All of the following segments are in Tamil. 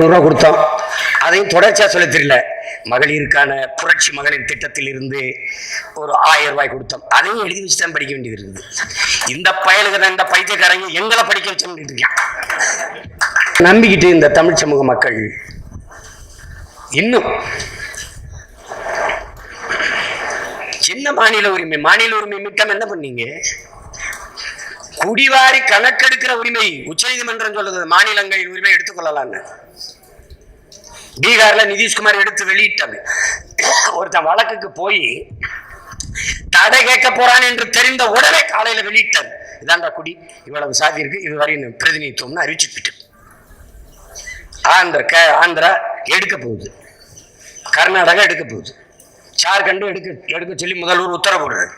ரூபா கொடுத்தோம் அதையும் தொடர்ச்சியா சொல்ல தெரியல. மகளிருக்கான புரட்சி மகளிர் திட்டத்தில் இருந்து ஒரு ஆயிரம் ரூபாய் கொடுத்தோம். அதையும் எழுதி வச்சு தான் படிக்க வேண்டியது இருக்குது இந்த பயலுக்கு இந்த பைத்தியக்காரங்க எங்களை படிக்க வச்சு இருக்கான் நம்பிக்கிட்டு இந்த தமிழ் சமூக மக்கள் இன்னும் சின்ன மாநில உரிமை மாநில உரிமை மிட்டம் என்ன பண்ணீங்க? குடிவாரி கணக்கெடுக்கிற உரிமை உச்சநீதிமன்றம் சொல்லுது. மாநிலங்களின் உரிமை எடுத்துக்கொள்ளலாம்னு. பீகார்ல நிதிஷ்குமார் எடுத்து வெளியிட்டாங்க ஒருத்தன் வழக்குக்கு போய் தடை கேட்க போறான் என்று தெரிந்த உடனே காலையில வெளியிட்டார். இதாண்டா குடி இவ்வளவு சாதி இருக்கு இது வரையும் பிரதிநிதித்துவம்னு அறிவிச்சுட்டு ஆந்திர க ஆந்திரா எடுக்க போகுது. கர்நாடகா எடுக்க போகுது. ஜார்க்கண்டும் எடுக்க எடுக்க சொல்லி முதல்வர் உத்தரவு போடுறாரு.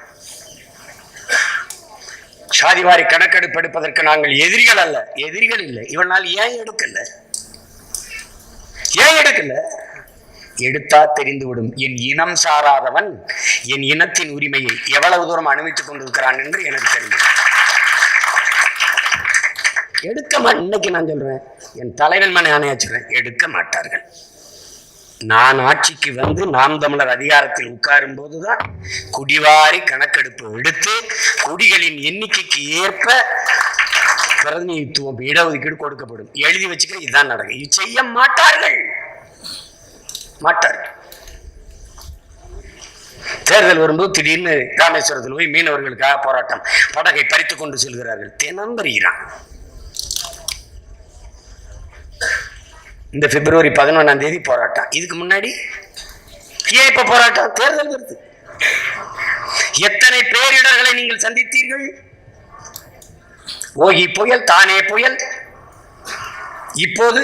சாதிவாரி கணக்கெடுப்பு எடுப்பதற்கு நாங்கள் எதிரிகள் அல்ல. எதிரிகள் இல்லை. இவனால் ஏன் எடுக்கல? ஏன் எடுக்கல? எடுத்தா தெரிந்துவிடும். என் இனம் சாராதவன் என் இனத்தின் உரிமையை எவ்வளவு தூரம் அனுபவித்துக் கொண்டிருக்கிறான் என்று எனக்கு தெரியும். எடுக்க மாட்டேன் இன்னைக்கு நான் சொல்றேன். என் தலைவன் மனை ஆணையாச்சுறேன் எடுக்க மாட்டார்கள். நான் ஆட்சிக்கு வந்து நாம் தமிழர் அதிகாரத்தில் உட்காரும் போதுதான் குடிவாரி கணக்கெடுப்பு எடுத்து குடிகளின் எண்ணிக்கைக்கு ஏற்ப பிரதிநிதித்துவம் இடஒதுக்கீடு கொடுக்கப்படும். எழுதி வச்சுக்க இதுதான் நடக்கும் இது செய்ய மாட்டார்கள். மாட்டார்கள். தேர்தல் வரும்போது திடீர்னு ராமேஸ்வரத்தில் போய் மீனவர்களுக்காக போராட்டம் படகை பறித்து கொண்டு செல்கிறார்கள். தினம் வருகிறான். இந்த பிப்ரவரி பதினொன்றாம் தேதி போராட்டம். இதுக்கு முன்னாடி ஏன் இப்ப போராட்டம்? தேர்தல் வருது. எத்தனை பேரிடர்களை நீங்கள் சந்தித்தீர்கள்? ஓகி புயல் தானே புயல். இப்போது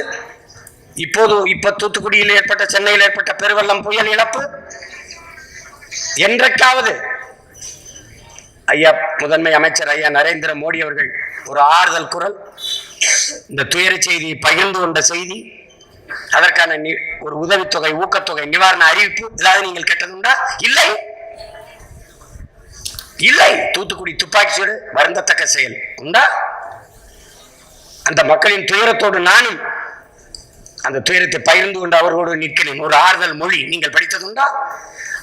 இப்போது இப்ப தூத்துக்குடியில் ஏற்பட்ட சென்னையில் ஏற்பட்ட பெருவெள்ளம் புயல் இழப்பு. என்றைக்காவது ஐயா முதன்மை அமைச்சர் ஐயா நரேந்திர மோடி அவர்கள் ஒரு ஆறுதல் குரல். இந்த துயர செய்தியை பகிர்ந்து கொண்ட செய்தி அதற்கான நி- ஒரு உதவித்தொகை ஊக்கத்தொகை நிவாரண அறிவிப்பு ஏதாவது நீங்கள் கேட்டதுண்டா இல்லை. இல்லை. தூத்துக்குடி துப்பாக்கி சூடு வருந்தத்தக்க செயல். உண்டா? அந்த மக்களின் துயரத்தோடு நானும் அந்த துயரத்தை பகிர்ந்து கொண்டு அவர்களோடு நிற்கிறேன். ஒரு ஆறுதல் மொழி. நீங்கள் படித்ததுண்டா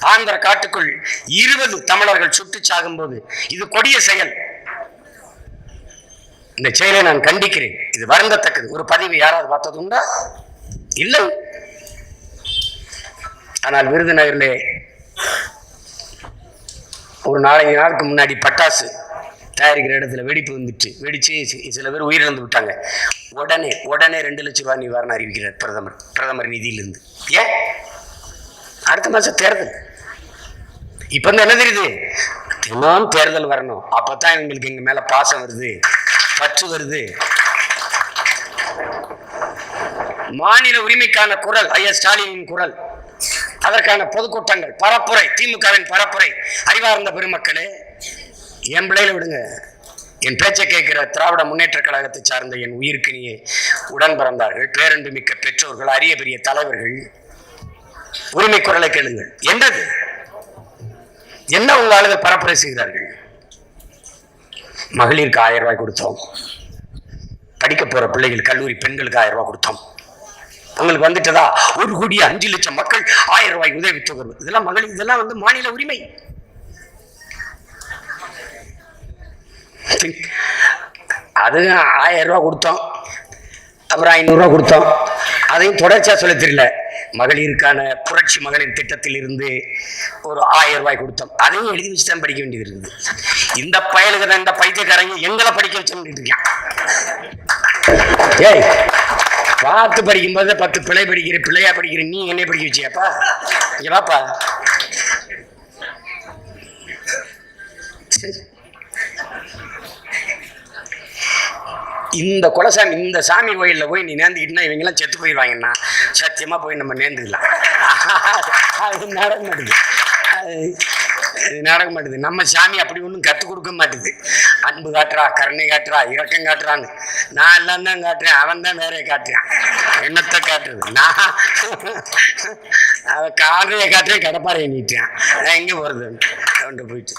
ஆந்திர காட்டுக்குள் இருபது தமிழர்கள் சுட்டு சாகும்போது இது கொடிய செயல். இந்த செயலை நான் கண்டிக்கிறேன். இது வருந்தத்தக்கது. ஒரு பதிவு யாராவது பார்த்ததுண்டா இல்லை. ஆனால் விருதுநகரில் ஒரு நாலஞ்சு நாளுக்கு முன்னாடி பட்டாசு தயாரிக்கிற இடத்துல வெடிப்பு வந்துட்டு வெடிச்சு சில பேர் உயிரிழந்து விட்டாங்க. உடனே உடனே ரெண்டு லட்சம் ரூபாய் நிவாரணம் அறிவிக்கிறார் பிரதமர் பிரதமர் நிதியிலிருந்து. ஏன்? அடுத்த மாதம் தேர்தல். இப்போ வந்து என்ன தெரியுது? தினம் தேர்தல் வரணும். அப்பதான் எங்களுக்கு எங்கள் மேலே பாசம் வருது பற்று வருது. மாநில உரிமைக்கான குரல் ஐயா ஸ்டாலினின் குரல். அதற்கான பொதுக்கூட்டங்கள் பரப்புரை திமுகவின் பரப்புரை. அறிவார்ந்த பெருமக்களே என் பிள்ளையில விடுங்க. என் பேச்சை கேட்கிற திராவிட முன்னேற்ற கழகத்தை சார்ந்த என் உயிர்க்கினியே உடன் பிறந்தார்கள் பேரன்பு மிக்க பெற்றோர்கள் அரிய பெரிய தலைவர்கள். உரிமை குரலை கேளுங்கள். என்னது? என்ன உங்க ஆளுகள் பரப்புரை செய்கிறார்கள் மகளிருக்கு ஆயிரம் ரூபாய் கொடுத்தோம். படிக்க போற பிள்ளைகள் கல்லூரி பெண்களுக்கு ஆயிரம் ரூபாய் கொடுத்தோம். உங்களுக்கு வந்துட்டதா? ஒரு கோடி அஞ்சு லட்சம் மக்கள் ஆயிரம் ரூபாய் உதவித்தொகை இதெல்லாம் மகளிர் இதெல்லாம் வந்து மாநில உரிமை. அது ஆயிரம் ரூபாய் கொடுத்தோம். அப்புறம் ஐநூறுரூவா கொடுத்தோம். அதையும் தொடர்ச்சியா சொல்ல தெரியல. மகளிருக்கான புரட்சி மகளிர் திட்டத்தில் இருந்து ஒரு ஆயிரம் ரூபாய் கொடுத்தோம். அதையும் எழுதி வச்சு தான் படிக்க வேண்டியது இருக்குது. இந்த பயலுக்கு தான் இந்த பைத்தியக்காரங்க எங்களை படிக்க வச்சு இருக்கான். ஏய் பார்த்து படிக்கும் போது பத்து பிள்ளை படிக்கிற பிள்ளையா படிக்கிற நீ என்ன படிக்க வச்சியாப்பா? இங்க வாப்பா. இந்த குலசாமி இந்த சாமி கோயிலில் போய் நீ நேர்ந்துக்கிட்டா இவங்கெல்லாம் செத்து போயிடுவாங்கன்னா சத்தியமாக போய் நம்ம நேர்ந்துக்கலாம். அது நடக்க இது நடக்க மாட்டேது. நம்ம சாமி அப்படி ஒன்றும் கற்றுக் கொடுக்க மாட்டேது. அன்பு காட்டுறா கருணை காட்டுறா இரக்கம் காட்டுறான்னு. நான் எல்லாம் தான் காட்டுறேன் அவன் தான் வேற காட்டுறான். என்னத்தை காட்டுறது? நான் அவன் காரையை காட்டுறேன் கடப்பாறை நீட்டான் நான் எங்கே போகிறது கொண்டு போயிட்டு.